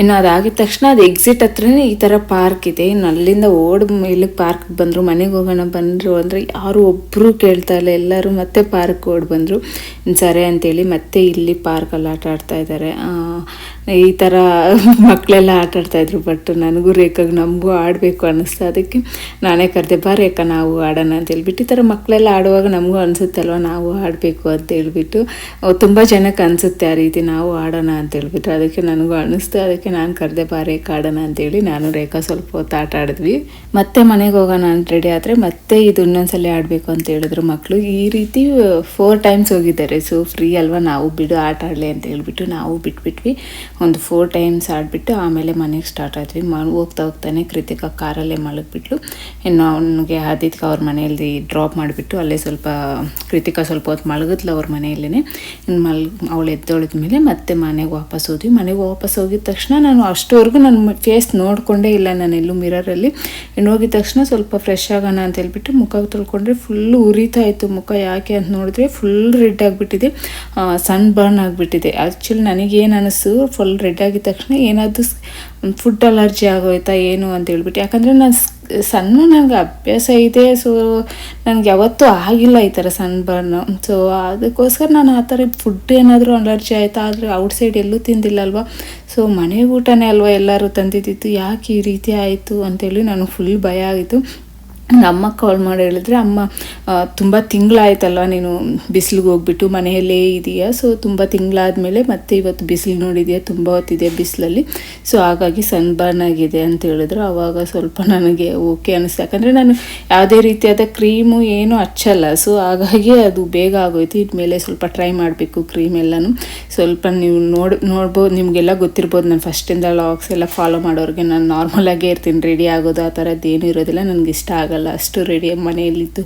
ಇನ್ನು ಅದಾಗಿದ ತಕ್ಷಣ ಅದು ಎಕ್ಸಿಟ್ ಹತ್ರನೇ ಈ ಥರ ಪಾರ್ಕ್ ಇದೆ. ಇನ್ನು ಅಲ್ಲಿಂದ ಓಡ್ ಇಲ್ಲಿಗೆ ಪಾರ್ಕ್ ಬಂದರು, ಮನೆಗೆ ಹೋಗೋಣ ಬಂದರು ಅಂದರೆ ಯಾರು ಒಬ್ಬರು ಕೇಳ್ತಾ ಇಲ್ಲ. ಎಲ್ಲರೂ ಮತ್ತೆ ಪಾರ್ಕ್ ಓಡ್ ಬಂದರು. ಸರಿ ಅಂತೇಳಿ ಮತ್ತೆ ಇಲ್ಲಿ ಪಾರ್ಕಲ್ಲಿ ಆಟ ಆಡ್ತಾ ಇದ್ದಾರೆ ಈ ಥರ ಮಕ್ಕಳೆಲ್ಲ ಆಟ ಆಡ್ತಾಯಿದ್ರು ಬಟ್ ನನಗೂ ರೇಖಾಗ ನಮಗೂ ಆಡಬೇಕು ಅನ್ನಿಸ್ತು ಅದಕ್ಕೆ ನಾನೇ ಕರೆದೆ, ಬಾ ರೇಖಾ, ನಾವು ಆಡೋಣ ಅಂತ ಹೇಳ್ಬಿಟ್ಟು, ಈ ಥರ ಮಕ್ಕಳೆಲ್ಲ ಆಡುವಾಗ ನಮಗೂ ಅನಿಸುತ್ತಲ್ವ, ನಾವು ಆಡಬೇಕು ಅಂತ ಹೇಳ್ಬಿಟ್ಟು ತುಂಬ ಜನಕ್ಕೆ ಅನಿಸುತ್ತೆ ಆ ರೀತಿ, ನಾವು ಆಡೋಣ ಅಂತ ಹೇಳ್ಬಿಟ್ಟು ಅದಕ್ಕೆ ನನಗೂ ಅನ್ನಿಸ್ತು, ಅದಕ್ಕೆ ನಾನು ಕರೆದೆ, ಬಾ ರೇಖಾ, ಆಡೋಣ ಅಂತೇಳಿ ನಾನು ರೇಖಾ ಸ್ವಲ್ಪ ಹೊತ್ತು ಆಟ ಆಡಿದ್ವಿ. ಮತ್ತೆ ಮನೆಗೆ ಹೋಗೋಣ ಅಂತ ರೆಡಿ ಆದರೆ ಮತ್ತೆ ಇದು ಇನ್ನೊಂದ್ಸಲ ಆಡಬೇಕು ಅಂತ ಹೇಳಿದ್ರು ಮಕ್ಕಳು ಈ ರೀತಿ ಫೋರ್ ಟೈಮ್ಸ್ ಹೋಗಿದ್ದಾರೆ. ಸೊ ಫ್ರೀ ಅಲ್ವಾ, ನಾವು ಬಿಡು, ಆಟ ಆಡಲಿ ಅಂತ ಹೇಳ್ಬಿಟ್ಟು ನಾವು ಬಿಟ್ಬಿಟ್ವಿ. ಒಂದು ಫೋರ್ ಟೈಮ್ಸ್ ಆಡಿಬಿಟ್ಟು ಆಮೇಲೆ ಮನೆಗೆ ಸ್ಟಾರ್ಟ್ ಆದ್ವಿ. ಮ, ಹೋಗ್ತಾ ಹೋಗ್ತಾನೆ ಕೃತಿಕ ಕಾರಲ್ಲೇ ಮಲಗಿಬಿಟ್ಲು. ಇನ್ನು ಅವನಿಗೆ ಆದಿತ್ಯ ಅವ್ರ ಮನೆಯಲ್ಲಿ ಡ್ರಾಪ್ ಮಾಡಿಬಿಟ್ಟು ಅಲ್ಲೇ ಸ್ವಲ್ಪ, ಕೃತಿಕ ಸ್ವಲ್ಪ ಹೊತ್ತು ಮಲಗಿದ್ಲು ಅವ್ರ ಮನೆಯಲ್ಲೇ ಇನ್ನು ಮಲ್, ಅವಳು ಎದ್ದೊಳಿದ ಮೇಲೆ ಮತ್ತೆ ಮನೆಗೆ ವಾಪಸ್ ಹೋದ್ವಿ. ಮನೆಗೆ ವಾಪಸ್ ಹೋಗಿದ ತಕ್ಷಣ ನಾನು ಅಷ್ಟವರೆಗೂ ನನ್ನ ಫೇಸ್ ನೋಡಿಕೊಂಡೇ ಇಲ್ಲ ನಾನು ಎಲ್ಲೂ ಮಿರರಲ್ಲಿ ಇನ್ನು ಹೋಗಿದ ತಕ್ಷಣ ಸ್ವಲ್ಪ ಫ್ರೆಶ್ ಆಗೋಣ ಅಂತ ಹೇಳ್ಬಿಟ್ಟು ಮುಖ ತೊಳ್ಕೊಂಡ್ರೆ ಫುಲ್ಲು ಉರಿತಾ ಇತ್ತು ಮುಖ. ಯಾಕೆ ಅಂತ ನೋಡಿದ್ರೆ ಫುಲ್ ರೆಡ್ ಆಗಿಬಿಟ್ಟಿದೆ. ಸನ್ ಬರ್ನ್ ಆಗಿಬಿಟ್ಟಿದೆ. ಆ್ಯಕ್ಚುಲಿ ನನಗೇನು ಅನ್ನಿಸ್ತು ಫುಲ್ ರೆಡ್ ಆಗಿದ ತಕ್ಷಣ ಏನಾದರೂ ಫುಡ್ ಅಲರ್ಜಿ ಆಗೋಯ್ತಾ ಏನು ಅಂತ ಹೇಳ್ಬಿಟ್ಟು. ಯಾಕಂದರೆ ನಾನು ಸಣ್ಣ ನನಗೆ ಅಭ್ಯಾಸ ಇದೆ ಸೊ ನನಗೆ ಯಾವತ್ತೂ ಆಗಿಲ್ಲ ಈ ಥರ ಸನ್ ಬರ್ನು ಸೊ ಅದಕ್ಕೋಸ್ಕರ ನಾನು ಆ ಥರ ಫುಡ್ ಏನಾದರೂ ಅಲರ್ಜಿ ಆಯಿತಾ, ಆದರೆ ಔಟ್ಸೈಡ್ ಎಲ್ಲೂ ತಿಂದಿಲ್ಲ ಅಲ್ವಾ? ಸೊ ಮನೆ ಊಟನೇ ಅಲ್ವಾ ಎಲ್ಲರೂ ತಂದಿದ್ದಿತ್ತು ಯಾಕೆ ಈ ರೀತಿ ಆಯಿತು ಅಂತೇಳಿ ನನಗೆ ಫುಲ್ ಭಯ ಆಗಿತ್ತು. ನಮ್ಮ ಕಾಲ್ ಮಾಡಿ ಹೇಳಿದ್ರೆ, ಅಮ್ಮ ತುಂಬ ತಿಂಗಳಾಯ್ತಲ್ವ ನೀನು ಬಿಸಿಲಿಗೆ ಹೋಗ್ಬಿಟ್ಟು, ಮನೆಯಲ್ಲೇ ಇದೆಯಾ? ಸೊ ತುಂಬ ತಿಂಗಳಾದಮೇಲೆ ಮತ್ತೆ ಇವತ್ತು ಬಿಸಿಲು ನೋಡಿದೆಯಾ? ತುಂಬ ಹೊತ್ತಿದೆ ಬಿಸಿಲಲ್ಲಿ. ಸೊ ಹಾಗಾಗಿ ಸನ್ಬರ್ನ್ ಆಗಿದೆ ಅಂತ ಹೇಳಿದ್ರು. ಆವಾಗ ಸ್ವಲ್ಪ ನನಗೆ ಓಕೆ ಅನಿಸ್ತು. ಯಾಕಂದರೆ ನಾನು ಯಾವುದೇ ರೀತಿಯಾದ ಕ್ರೀಮು ಏನು ಹಚ್ಚಲ್ಲ. ಸೊ ಹಾಗಾಗಿ ಅದು ಬೇಗ ಆಗೋಯ್ತು. ಇದ್ಮೇಲೆ ಸ್ವಲ್ಪ ಟ್ರೈ ಮಾಡಬೇಕು ಕ್ರೀಮ್ ಎಲ್ಲನೂ. ಸ್ವಲ್ಪ ನೀವು ನೋಡಿ, ನೋಡ್ಬೋದು, ನಿಮಗೆಲ್ಲ ಗೊತ್ತಿರ್ಬೋದು. ನಾನು ಫಸ್ಟಿಂದ ಲಾಗ್ಸ್ ಎಲ್ಲ ಫಾಲೋ ಮಾಡೋರಿಗೆ ನಾನು ನಾರ್ಮಲಾಗೇ ಇರ್ತೀನಿ. ರೆಡಿ ಆಗೋದು ಆ ಥರದ್ದು ಏನೂ ಇರೋದಿಲ್ಲ. ನನಗೆ ಇಷ್ಟ ಆಗಲ್ಲ, ಅಷ್ಟು ರೆಡಿ ಮನೆಯಲ್ಲಿದ್ದು,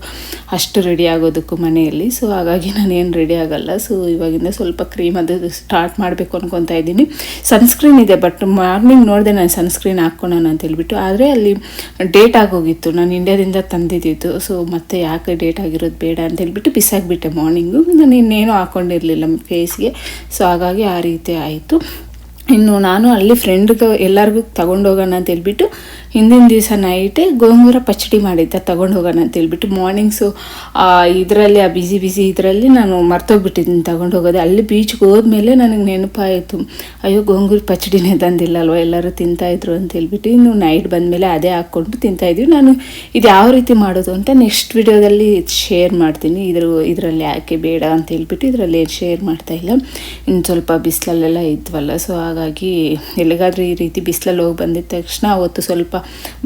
ಅಷ್ಟು ರೆಡಿ ಆಗೋದಕ್ಕೂ ಮನೆಯಲ್ಲಿ. ಸೊ ಹಾಗಾಗಿ ನಾನೇನು ರೆಡಿ ಆಗೋಲ್ಲ. ಸೊ ಇವಾಗಿಂದ ಸ್ವಲ್ಪ ಕ್ರೀಮ್ ಅದು ಸ್ಟಾರ್ಟ್ ಮಾಡಬೇಕು ಅನ್ಕೊತಾ ಇದ್ದೀನಿ. ಸನ್ಸ್ಕ್ರೀನ್ ಇದೆ ಬಟ್ ಮಾರ್ನಿಂಗ್ ನೋಡಿದೆ ನಾನು ಸನ್ಸ್ಕ್ರೀನ್ ಹಾಕ್ಕೊಳ್ಳೋಣ ಅಂತ ಹೇಳ್ಬಿಟ್ಟು. ಆದರೆ ಅಲ್ಲಿ ಡೇಟ್ ಆಗೋಗಿತ್ತು ನಾನು ಇಂಡಿಯಾದಿಂದ ತಂದಿದ್ದಿದ್ದು. ಸೊ ಮತ್ತೆ ಯಾಕೆ ಡೇಟ್ ಆಗಿರೋದು ಬೇಡ ಅಂತ ಹೇಳ್ಬಿಟ್ಟು ಬಿಸಾಕ್ಬಿಟ್ಟೆ ಮಾರ್ನಿಂಗು ನಾನು ಇನ್ನೇನು ಹಾಕ್ಕೊಂಡಿರಲಿಲ್ಲ ಫೇಸ್ಗೆ ಸೊ ಹಾಗಾಗಿ ಆ ರೀತಿ ಆಯಿತು. ಇನ್ನು ನಾನು ಅಲ್ಲಿ ಫ್ರೆಂಡ್ಗೆ ಎಲ್ಲರಿಗೂ ತಗೊಂಡೋಗೋಣ ಅಂತ ಹೇಳ್ಬಿಟ್ಟು ಹಿಂದಿನ ದಿವಸ ನೈಟೇ ಗೋಂಗೂರ ಪಚ್ಚಡಿ ಮಾಡಿದ್ದೆ ತಗೊಂಡು ಹೋಗೋಣ ಅಂತ ಹೇಳ್ಬಿಟ್ಟು ಮಾರ್ನಿಂಗ್ಸು ಇದರಲ್ಲಿ, ಆ ಬಿಸಿ ಬಿಸಿ ಇದರಲ್ಲಿ ನಾನು ಮರ್ತೋಗ್ಬಿಟ್ಟಿದ್ದೀನಿ ತಗೊಂಡು ಹೋಗೋದು. ಅಲ್ಲಿ ಬೀಚ್ಗೆ ಹೋದ್ಮೇಲೆ ನನಗೆ ನೆನಪಾಯಿತು. ಅಯ್ಯೋ, ಗೋಂಗೂರ ಪಚ್ಚಡಿನೇ ತಂದಿಲ್ಲ ಅಲ್ವಾ ಎಲ್ಲರೂ ತಿಂತಾಯಿದ್ರು ಅಂತ ಹೇಳ್ಬಿಟ್ಟು ಇನ್ನು ನೈಟ್ ಬಂದಮೇಲೆ ಅದೇ ಹಾಕ್ಕೊಂಡು ತಿಂತಾಯಿದ್ವಿ ನಾನು ಇದು ಯಾವ ರೀತಿ ಮಾಡೋದು ಅಂತ ನೆಕ್ಸ್ಟ್ ವಿಡಿಯೋದಲ್ಲಿ ಶೇರ್ ಮಾಡ್ತೀನಿ. ಇದ್ರ, ಇದರಲ್ಲಿ ಯಾಕೆ ಬೇಡ ಅಂತ ಹೇಳ್ಬಿಟ್ಟು ಇದರಲ್ಲಿ ಶೇರ್ ಮಾಡ್ತಾ ಇಲ್ಲ. ಇನ್ನು ಸ್ವಲ್ಪ ಬಿಸಿಲಲ್ಲೆಲ್ಲ ಇದ್ವಲ್ಲ ಸೊ ಹಾಗಾಗಿ ಎಲ್ಲಿಗಾದ್ರೂ ಈ ರೀತಿ ಬಿಸಿಲಲ್ಲಿ ಹೋಗಿ ಬಂದಿದ್ದ ತಕ್ಷಣ ಅವತ್ತು ಸ್ವಲ್ಪ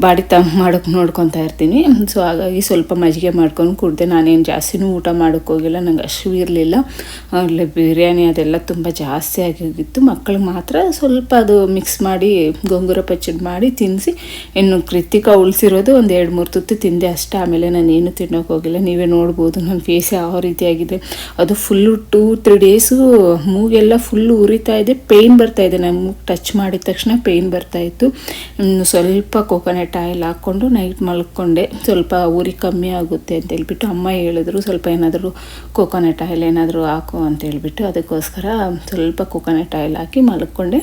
ಬಾಡಿ ತಮ್ಮ ಮಾಡೋಕೆ ನೋಡ್ಕೊತಾ ಇರ್ತೀನಿ. ಸೊ ಹಾಗಾಗಿ ಸ್ವಲ್ಪ ಮಜ್ಜಿಗೆ ಮಾಡ್ಕೊಂಡು ಕುಡಿದೆ. ನಾನೇನು ಜಾಸ್ತಿನೂ ಊಟ ಮಾಡೋಕ್ಕೆ ಹೋಗಿಲ್ಲ. ನಂಗೆ ಅಷ್ಟು ಇರಲಿಲ್ಲ. ಅಲ್ಲಿ ಬಿರಿಯಾನಿ ಅದೆಲ್ಲ ತುಂಬ ಜಾಸ್ತಿ ಆಗಿತ್ತು ಮಕ್ಕಳಿಗೆ ಮಾತ್ರ ಸ್ವಲ್ಪ ಅದು ಮಿಕ್ಸ್ ಮಾಡಿ, ಗೊಂಗುರ ಪಚ್ಚಡಿ ಮಾಡಿ ತಿನ್ನಿಸಿ ಇನ್ನು ಕೃತಿಕ ಉಳಿಸಿರೋದು ಒಂದು ಎರಡು ಮೂರು ತುತ್ತು ತಿಂದೆ ಅಷ್ಟೇ. ಆಮೇಲೆ ನಾನು ಏನು ತಿನ್ನೋಕೆ ಹೋಗಿಲ್ಲ. ನೀವೇ ನೋಡ್ಬೋದು. ನನ್ನ ಫೇಸ್ ಯಾವ ರೀತಿಯಾಗಿದೆ ಅದು ಫುಲ್ಲು ಟೂ ತ್ರೀ ಡೇಸು ಮೂಗೆಲ್ಲ ಫುಲ್ಲು ಉರಿತಾ ಇದೆ. ಪೇಯ್ನ್ ಬರ್ತಾ ಇದೆ ನಾನು ಮೂಗು ಟಚ್ ಮಾಡಿದ ತಕ್ಷಣ ಪೇಯ್ನ್ ಬರ್ತಾಯಿತ್ತು ಸ್ವಲ್ಪ ಕೋಕೋನಟ್ ಆಯಿಲ್ ಹಾಕ್ಕೊಂಡು ನೈಟ್ ಮಲ್ಕೊಂಡೆ. ಸ್ವಲ್ಪ ಉರಿ ಕಮ್ಮಿ ಆಗುತ್ತೆ ಅಂತ ಹೇಳ್ಬಿಟ್ಟು ಅಮ್ಮ ಹೇಳಿದ್ರು, ಸ್ವಲ್ಪ ಏನಾದರೂ ಕೋಕೋನಟ್ ಆಯಿಲ್ ಏನಾದರೂ ಹಾಕು ಅಂತ ಹೇಳ್ಬಿಟ್ಟು ಅದಕ್ಕೋಸ್ಕರ ಸ್ವಲ್ಪ ಕೋಕೋನಟ್ ಆಯಿಲ್ ಹಾಕಿ ಮಲ್ಕೊಂಡೆ.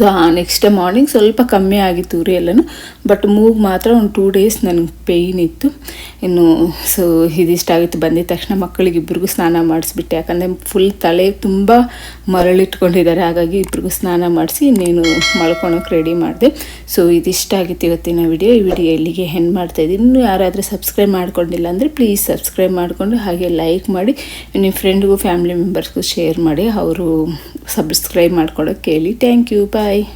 ಸೊ ನೆಕ್ಸ್ಟ್ ಮಾರ್ನಿಂಗ್ ಸ್ವಲ್ಪ ಕಮ್ಮಿ ಆಗಿತ್ತು ಉರಿ ಎಲ್ಲನೂ ಬಟ್ ಮೂಗ್ ಮಾತ್ರ ಒಂದು ಟೂ ಡೇಸ್ ನನಗೆ ಪೇಯ್ನ್ ಇತ್ತು. ಇನ್ನು ಸೊ ಇದಿಷ್ಟಾಗಿತ್ತು ಬಂದಿದ ತಕ್ಷಣ ಮಕ್ಕಳಿಗೆ ಇಬ್ರಿಗೂ ಸ್ನಾನ ಮಾಡಿಸ್ಬಿಟ್ಟೆ. ಯಾಕಂದರೆ ಫುಲ್ ತಲೆ ತುಂಬ ಮರಳಿಟ್ಕೊಂಡಿದ್ದಾರೆ. ಹಾಗಾಗಿ ಇಬ್ರಿಗೂ ಸ್ನಾನ ಮಾಡಿಸಿ ಇನ್ನೇನು ಮಳ್ಕೊಳೋಕೆ ರೆಡಿ ಮಾಡಿದೆ. ಸೊ ಇದಿಷ್ಟಾಗಿತ್ತು ಇವತ್ತಿನ ವಿಡಿಯೋ ಈ ವಿಡಿಯೋ ಇಲ್ಲಿಗೆ ಹೆಣ್ಣು ಮಾಡ್ತಾಯಿದ್ದೀನಿ ಇನ್ನೂ ಯಾರಾದರೂ ಸಬ್ಸ್ಕ್ರೈಬ್ ಮಾಡ್ಕೊಂಡಿಲ್ಲ ಅಂದರೆ ಪ್ಲೀಸ್ ಸಬ್ಸ್ಕ್ರೈಬ್ ಮಾಡಿಕೊಂಡು ಹಾಗೆ ಲೈಕ್ ಮಾಡಿ. ನಿಮ್ಮ ಫ್ರೆಂಡ್ಗೂ ಫ್ಯಾಮಿಲಿ ಮೆಂಬರ್ಸ್ಗೂ ಶೇರ್ ಮಾಡಿ. ಅವರು ಸಬ್ಸ್ಕ್ರೈಬ್ ಮಾಡ್ಕೊಳ್ಳೋಕೆ ಹೇಳಿ ಥ್ಯಾಂಕ್ ಯು Bye.